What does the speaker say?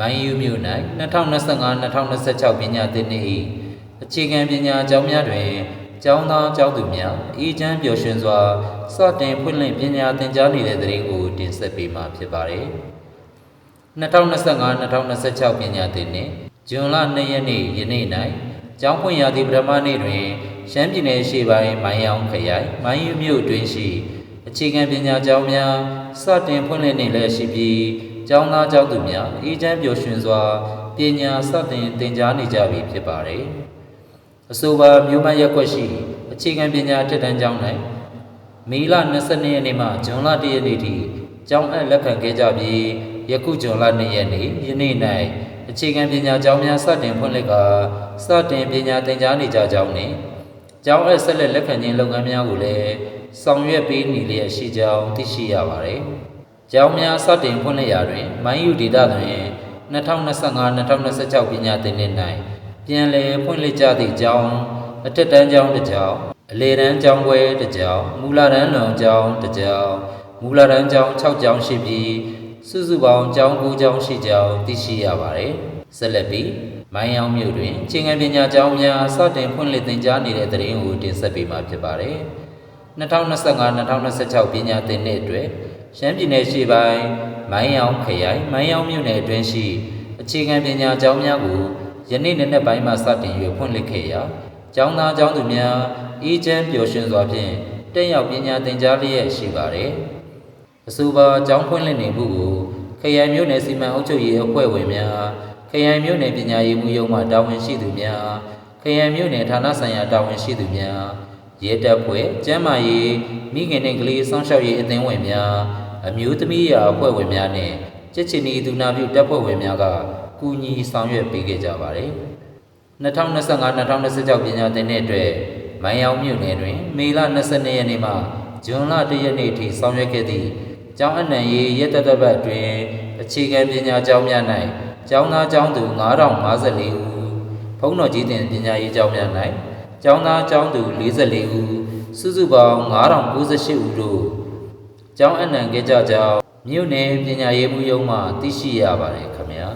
မိုင်းယူမြို့၌2025-2026ပညာသင်နှစ်၏အခြေခံပညာကျောင်းများတွင်ကျောင်းသားကျောင်းသူများဤချမ်းပျော်ရွှင်စွာစတင်ဖွင့်လှစ်ပညာသင်ကြားနေတဲ့တဲ့ရင်ကိုတင်ဆက်ပေးမှာဖြစ်ပါတယ်။2025-2026ပညာသင်နှစ်ဇွန်လ2ရက်နေ့ယနေ့၌ကျောင်းဖွင့်ရာသည့်ပထမနေ့တွင်ရှမ်းပြည်နယ်ရှေ့ပိုင်းမိုင်းအောင်ခရိုင်မိုင်းယူမြို့တွင်ရှိ အခြေခံပညာကျောင်းများစတင်ဖွင့်လှစ်နေလျက်ရှိပြီး ကျောင်းသားကျောင်းသူများအေးချမ်းပျော်ရွှင်စွာပညာစတင်သင်ကြားနေကြပြီဖြစ်ပါတယ်။အဆိုပါမြို့မရက်ကွက်ရှိ အခြေခံပညာတက်တန်းကျောင်း၌မေလ22ရက်နေ့မှဇွန်လ1ရက်နေ့ထိကျောင်းအပ်လက်ခံခဲ့ကြပြီးယခုဇွန်လ2ရက်နေ့ယနေ့၌အခြေခံပညာကျောင်းများစတင်ဖွင့်လှစ်ကစတင်ပညာသင်ကြားနေကြကြောင်းနှင့်ကျောင်းအပ်ဆက်လက်လက်ခံခြင်းလုပ်ငန်းများကိုလည်းဆောင်ရွက်ပေးနေလျက်ရှိကြောင်းသိရှိရပါတယ်။ ကျောင်းများစတင်ဖွင့်လှစ်ရာတွင်မိုင်းယူဒေတာတွင်2025-2026ပညာသင်နှစ်၌ပြန်လည်ဖွင့်လှစ်ကြသည့်ကျောင်းအထက်တန်းကျောင်းတစ်ကျောင်းအလယ်တန်းကျောင်းခွဲတစ်ကျောင်းမူလတန်းလွန်ကျောင်းတစ်ကျောင်းမူလတန်းကျောင်း6ကျောင်းရှိပြီးစုစုပေါင်းကျောင်း9ကျောင်းရှိကြောင်းသိရှိရပါတယ်။ဆက်လက်ပြီးမိုင်းအောင်မြို့တွင်ချင်းငယ်ပညာကျောင်းများစတင်ဖွင့်လှစ်သင်ကြားနေတဲ့တရင်ကိုတင်ဆက်ပေးမှာဖြစ်ပါတယ်။2025-2026ပညာသင်နှစ်အတွက် ရှမ်းပြည်နယ်ရှေ့ပိုင်းမိုင်းအောင်ခရိုင်မိုင်းအောင်မြို့နယ်အတွင်းရှိအခြေခံပညာကျောင်းများကိုယနေ့နေ့နဲ့ပိုင်းမှစတင်၍ဖွင့်လှစ်ခဲ့ရာကျောင်းသားကျောင်းသူများအေးချမ်းပျော်ရွှင်စွာဖြင့်တက်ရောက်ပညာသင်ကြားလျက်ရှိပါတယ်။အဆိုပါကျောင်းဖွင့်လှစ်နေမှုကိုခရိုင်မြို့နယ်စီမံအုပ်ချုပ်ရေးအဖွဲ့ဝင်များခရိုင်မြို့နယ်ပညာရေးမှူးရုံးမှတာဝန်ရှိသူများခရိုင်မြို့နယ်ဌာနဆိုင်ရာတာဝန်ရှိသူများ ရဲတပ်ဖွဲ့ကျန်းမာရေးမိခင်နှင့်ကလေးစောင့်ရှောက်ရေးအသင်းဝင်များအမျိုးသမီးရာအဖွဲ့ဝင်များနှင့်ကြက်ချင်ဤသူနာပြုတပ်ဖွဲ့ဝင်များကကူညီဆောင်ရွက်ပေးခဲ့ကြပါတယ်2025-2026ပညာသင်နှစ်အတွက်မိုင်းအောင်မြို့နယ်တွင် မေလ22ရက်နေ့မှဇွန်လ1ရက်နေ့ထိဆောင်ရွက်ခဲ့သည့်ကျောင်းအနှံရေးရက်သက်သက်ပတ်တွင်အခြေခံပညာကျောင်းများ၌ကျောင်းသားကျောင်းသူ9054ဦးဘုန်းတော်ကြီးတင်ပညာရေးကျောင်းများ၌ ကျောင်းသားကျောင်းသူ44ဦးစုစုပေါင်း9098ဦးတို့ကျောင်းအနှံခဲ့ကြကြောင်းမြို့နယ်ပညာရေးမှူးရုံးမှသိရှိရပါတယ်ခင်ဗျာ